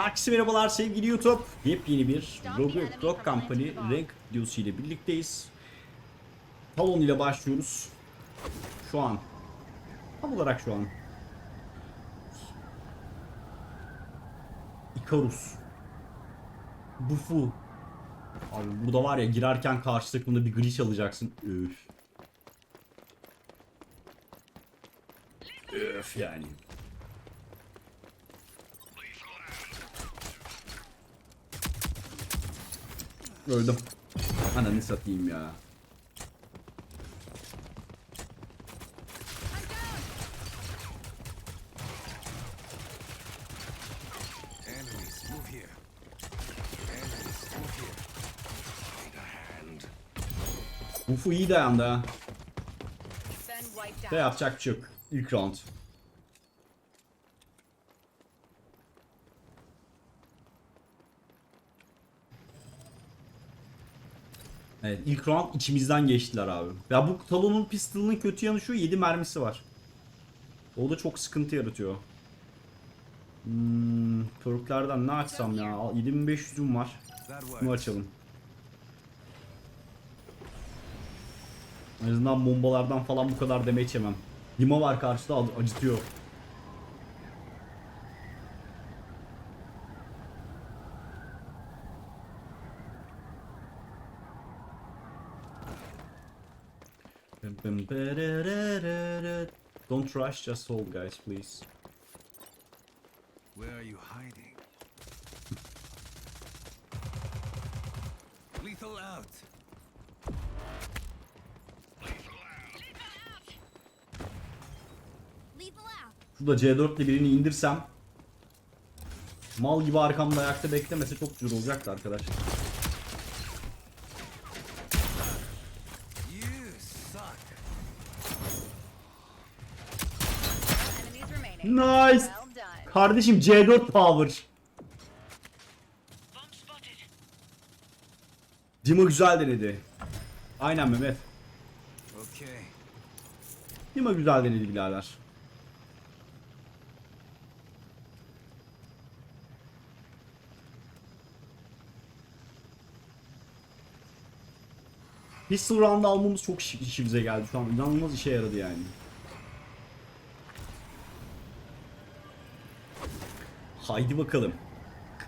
Herkese merhabalar sevgili YouTube. Yepyeni bir Rogue Rock Company Rank videosu ile birlikteyiz. Talon ile başlıyoruz. Şu an. Tam olarak şu an. Icarus. Bufu. Abi burada var ya girerken karşı bir glitch alacaksın. Öf. Öf yani. Öldüm. Ananı satayım ya. Bufu iyi dayandı ha. Ve out. yapacak bir şey yok. İlk round. Evet ilk round içimizden geçtiler abi. Ya bu Talon'un pistol'ının kötü yanı şu 7 mermisi var. O da çok sıkıntı yaratıyor. Hmm, perklerden ne açsam ya? 7500'üm var. Bunu açalım. En azından bombalardan falan bu kadar damage yemem. Lima var karşıda ac- acıtıyor. Don't rush, just hold guys, please. Where are you hiding? Lethal out. Lethal out. Şurada C4 ile birini indirsem Mal gibi arkamda ayakta beklemese çok güzel olacaktı arkadaş. You suck. Enemies remaining. Nice. Kardeşim C4 power. Dima güzel denedi. Aynen Mehmet. Okay. Dima güzel denedi birader. Pistol round almamız çok işi- işimize geldi şu an. İnanılmaz işe yaradı yani. Haydi bakalım.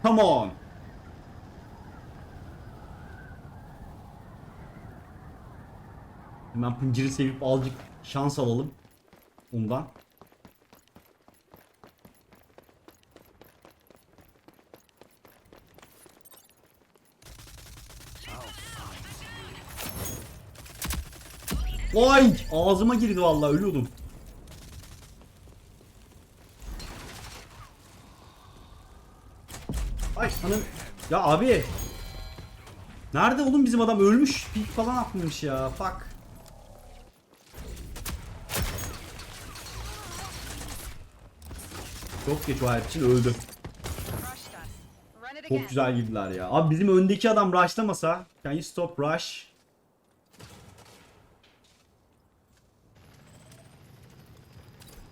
Come on. Hemen Pıncır'ı sevip azıcık şans alalım. Ondan. Vay! Ağzıma girdi vallahi ölüyordum. Hanım. Ya abi. Nerede oğlum bizim adam ölmüş. Pik falan atmış ya. Fuck. Çok geç o herif için öldü. Çok güzel girdiler ya. Abi bizim öndeki adam rushlamasa. Can you stop rush?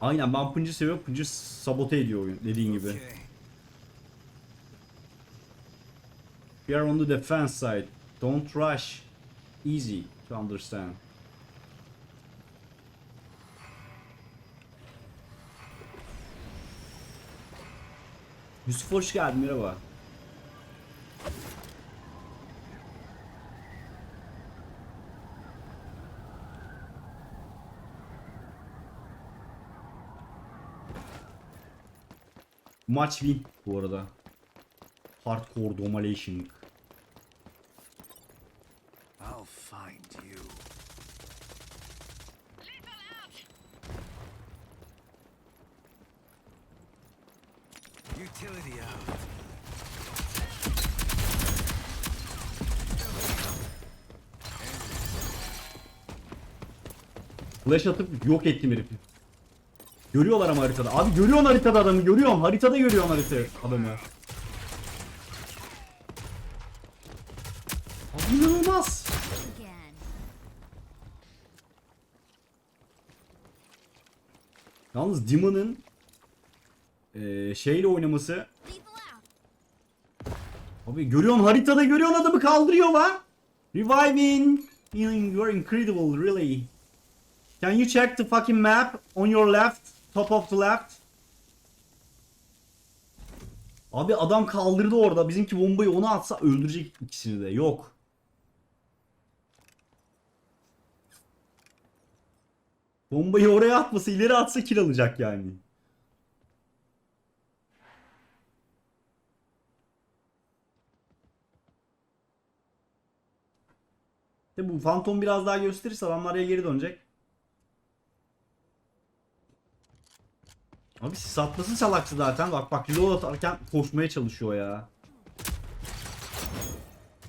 Aynen ben Pıncı seviyorum. Pıncı sabote ediyor oyun dediğin gibi. Okay. We are on the defense side. Don't rush. Easy to understand. Yusuf hoş geldin merhaba. Maç win bu arada. Hardcore domination. I'll find you. Utility out. Flash atıp yok ettim herifi. Görüyorlar ama haritada. Abi görüyorsun haritada adamı görüyorum. Haritada görüyorsun haritayı adamı. Abi inanılmaz. Yalnız Demon'ın eee şeyle oynaması. Abi görüyorsun haritada görüyorsun adamı kaldırıyor lan. Reviving. You are incredible really. Can you check the fucking map on your left? Top of the left. Abi adam kaldırdı orada. Bizimki bombayı ona atsa öldürecek ikisini de. Yok. Bombayı oraya atmasa ileri atsa kill alacak yani. De bu Phantom biraz daha gösterirse adamlar ya geri dönecek. Abi siz atmasın salaksı zaten. Bak bak reload atarken koşmaya çalışıyor ya.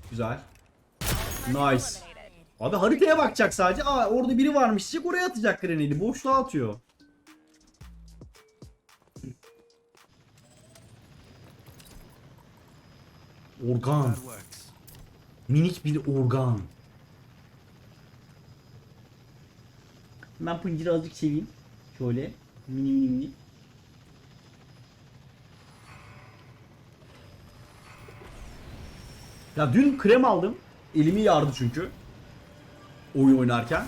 Güzel. Nice. Abi haritaya bakacak sadece. Aa orada biri varmış diyecek oraya atacak greneli. Boşluğa atıyor. Organ. Minik bir organ. Ben pıncırı azıcık seveyim. Şöyle. Mini mini mini. Ya dün krem aldım. Elimi yardı çünkü. Oyun oynarken.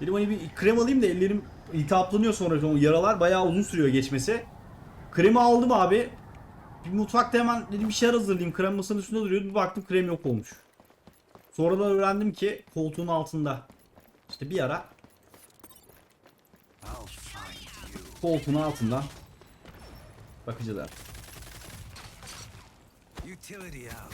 Dedim hani bir krem alayım da ellerim iltihaplanıyor sonra o yaralar bayağı uzun sürüyor geçmesi. Kremi aldım abi. Bir mutfakta hemen dedim bir şeyler hazırlayayım. Krem masanın üstünde duruyordu. Bir baktım krem yok olmuş. Sonradan öğrendim ki koltuğun altında. İşte bir ara koltuğun altında bakıcılar. Utility out.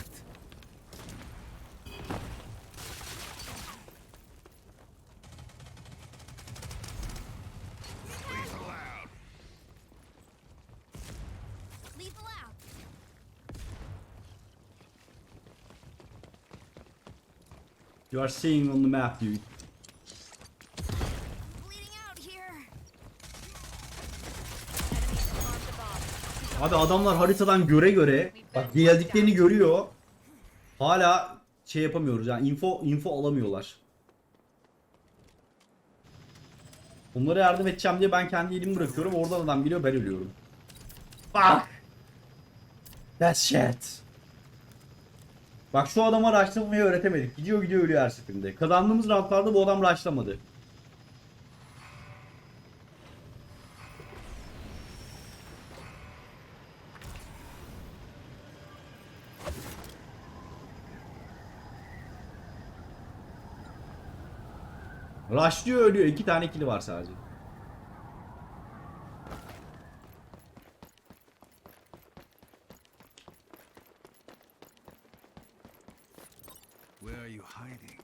Lethal out. You are seeing on the map dude. Abi adamlar haritadan göre göre bak geldiklerini görüyor. Hala şey yapamıyoruz yani info info alamıyorlar. Onlara yardım edeceğim diye ben kendi elimi bırakıyorum. Oradan adam geliyor ben ölüyorum. Bak. That's shit. Bak şu adama rushlamayı öğretemedik. Gidiyor gidiyor ölüyor her seferinde. Kazandığımız roundlarda bu adam rushlamadı. Rushlıyor ölüyor. İki tane kili var sadece. Where are you hiding?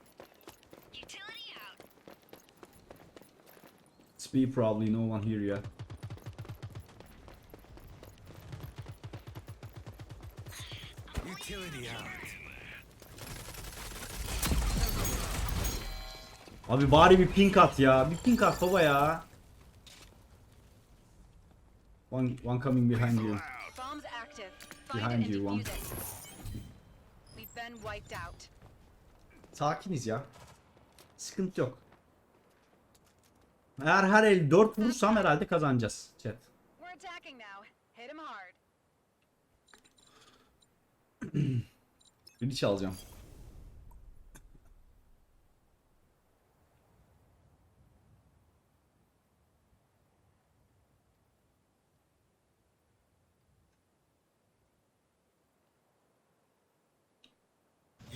Utility out. It's B probably no one here yet. Abi bari bir pink at ya. Bir pink at baba ya. One, one coming behind you. Bombs active. Find Behind you, one. We've been wiped out. Sakiniz ya. Sıkıntı yok. Eğer her el 4 vurursam herhalde kazanacağız. Chat. Reach alacağım.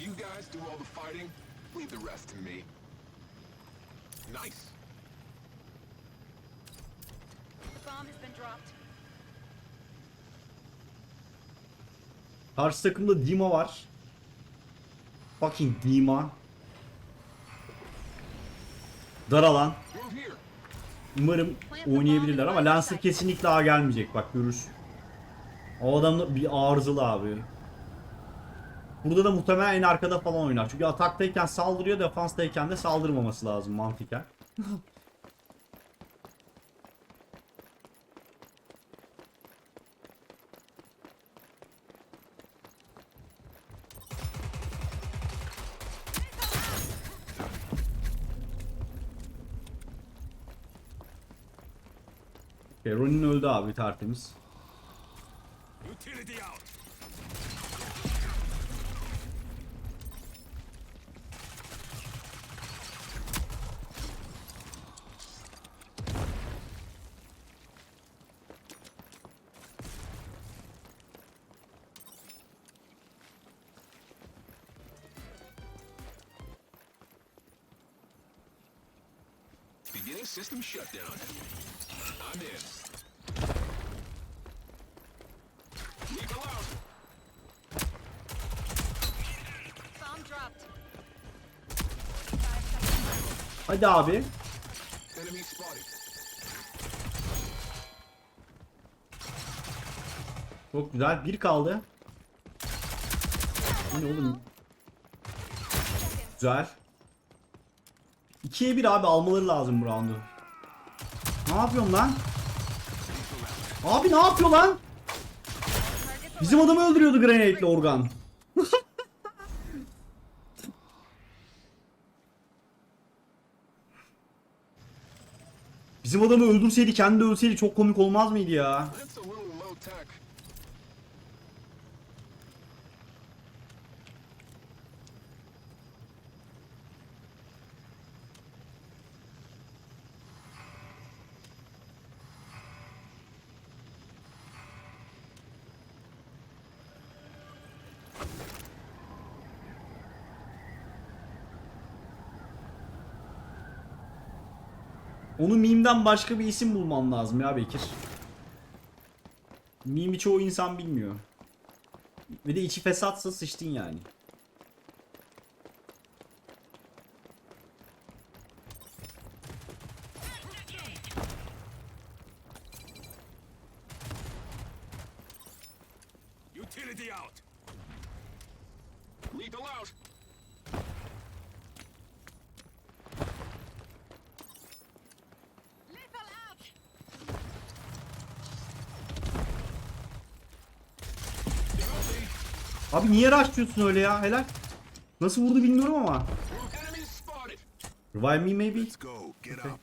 You guys do all the fighting, leave the rest to me. Nice. The bomb has been dropped. Karşı takımda Dima var. Fucking Dima. Dar alan. Umarım oynayabilirler ama Lancer kesinlikle A gelmeyecek bak görürsün. O adam da bir arızalı abi. Burada da muhtemelen en arkada falan oynar. Çünkü ataktayken saldırıyor, defanstayken de saldırmaması lazım mantıken. Ronin öldü abi tertemiz. Utility out. System shutdown. I'm in. Out. Bomb dropped. Hadi abi. Enemy spotted. Çok güzel. Bir kaldı. Bu ne oğlum? Güzel. 2'ye 1 abi almaları lazım bu roundu. Ne yapıyorsun lan? Abi ne yapıyor lan? Bizim adamı öldürüyordu grenade'le organ. Bizim adamı öldürseydi kendi ölseydi çok komik olmaz mıydı ya? That's a little low tech. Onu meme'den başka bir isim bulmam lazım ya Bekir. Meme'i çoğu insan bilmiyor. Ve de içi fesatsa sıçtın yani. Utility out. Lethal out. Lethal out. Abi niye rushlıyorsun öyle ya? Helal. Nasıl vurdu bilmiyorum ama. Revive me maybe. Let's go. Get up.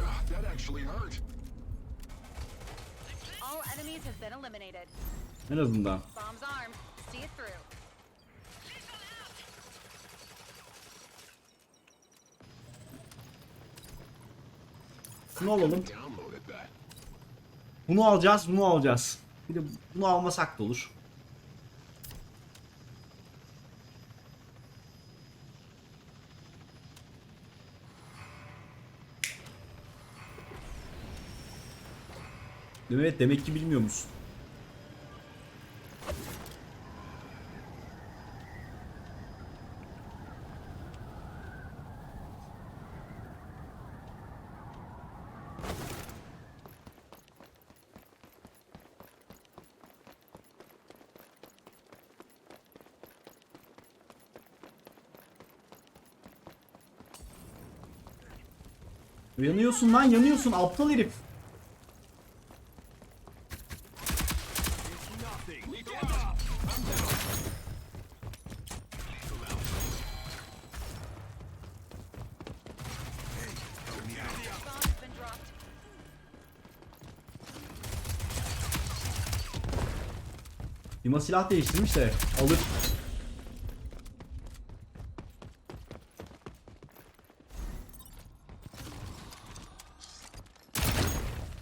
Ah, Bunu alacağız, bunu alacağız. Bir de bunu almasak da olur. Evet demek ki bilmiyor musun? Yanıyorsun lan yanıyorsun aptal herif. Dima silah değiştirmiş de alır.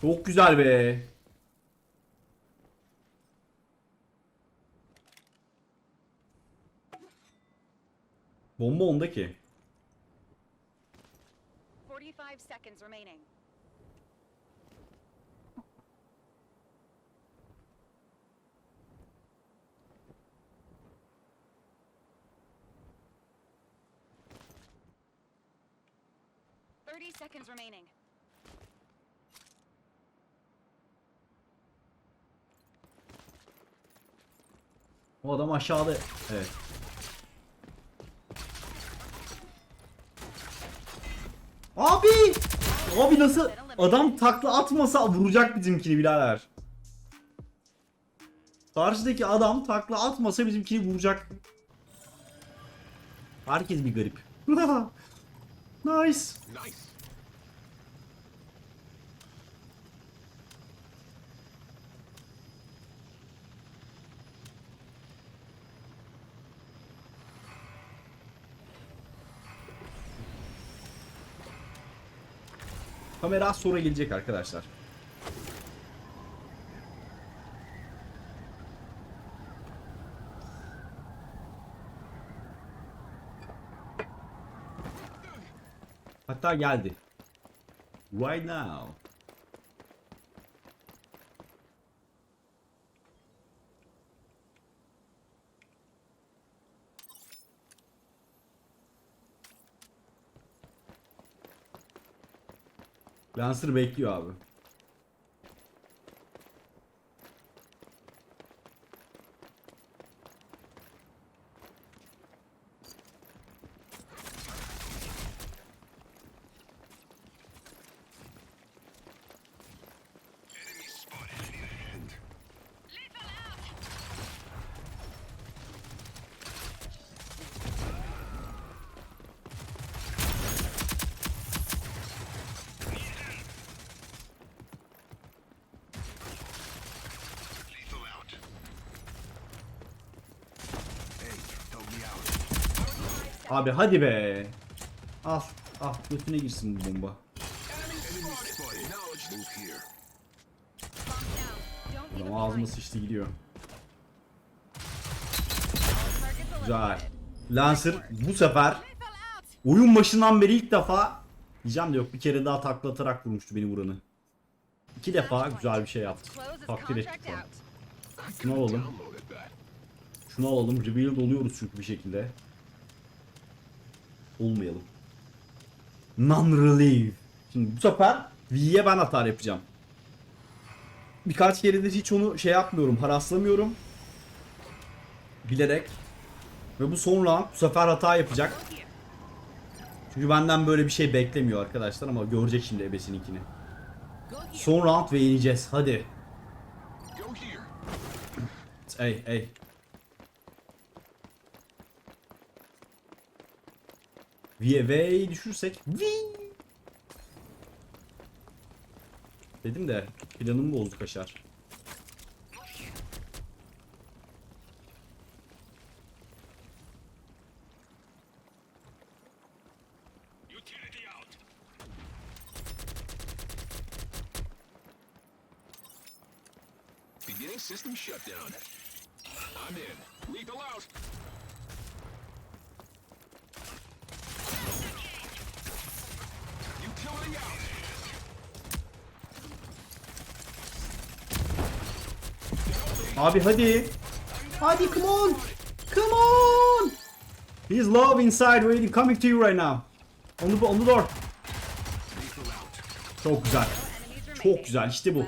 Çok güzel be. Bomba onda ki. 45 seconds remaining. Thirty seconds remaining. O adam aşağıda. Evet. Abi! Abi nasıl? Adam takla atmasa vuracak bizimkini birader. Karşıdaki adam takla atmasa bizimkini vuracak. Herkes bir garip. nice. Nice. Kamera sonra gelecek arkadaşlar. Hatta geldi. Right now. Lancer bekliyor abi. Enemy spotted. Need a hand. Lethal out. Hey, help me out. Abi hadi be. Al. Al götüne girsin bu bomba. Adam ağzıma sıçtı gidiyor. Güzel. Lancer bu sefer oyun başından beri ilk defa diyeceğim de yok bir kere daha taklatarak vurmuştu beni vuranı. İki defa güzel bir şey yaptı. Takdir ettik. I Şunu alalım. Şunu alalım. Revealed oluyoruz çünkü bir şekilde. Olmayalım. Non-relieve. Şimdi bu sefer V'ye ben atar yapacağım. Birkaç keredir hiç onu şey yapmıyorum. Haraslamıyorum. Bilerek. Ve bu son round bu sefer hata yapacak. Çünkü benden böyle bir şey beklemiyor arkadaşlar ama görecek şimdi ebesininkini. Son round ve yeneceğiz. Hadi. Here. Ey ey. VV'yi düşürsek. Vii. Dedim de planımı bozdu kaşar. Utility out. Beginning system shutdown. I'm in. Lethal out. Utility out. Abi hadi. Hadi come on. Come on. He's low inside waiting coming to you right now. On the, on the door. Çok güzel. Çok güzel işte bu.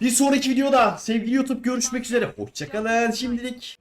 Bir sonraki videoda sevgili YouTube görüşmek üzere. Hoşçakalın şimdilik.